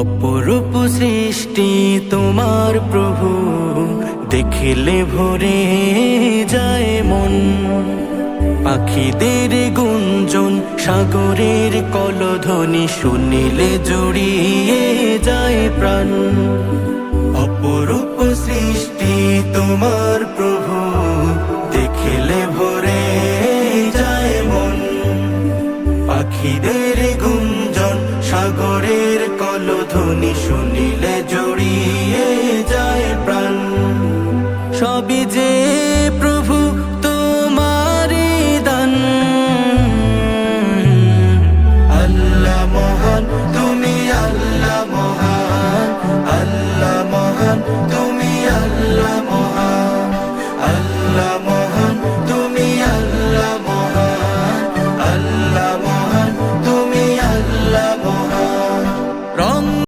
অপরূপ সৃষ্টি তোমার প্রভু। দেখিলে ভরে যায় মন। পাখিদের গুঞ্জন, সাগরের কলধ্বনি শুনিলে জড়িয়ে যায় প্রাণ। অপরূপ সৃষ্টি তোমার প্রভু। দেখিলে ভরে যায় মন। পাখিদের গুঞ্জন ধ্বনি শুনিলে জড়িয়ে যায় প্রাণ। সবই যে প্রভু তোমারি দান। আল্লাহ মহান, তুমি আল্লাহ মহান। আল্লাহ মহান, তুমি আল্লাহ মহান। আল্লাহ মহান, তুমি আল্লাহ মহান। আল্লাহ মহান, তুমি আল্লাহ মহান। রং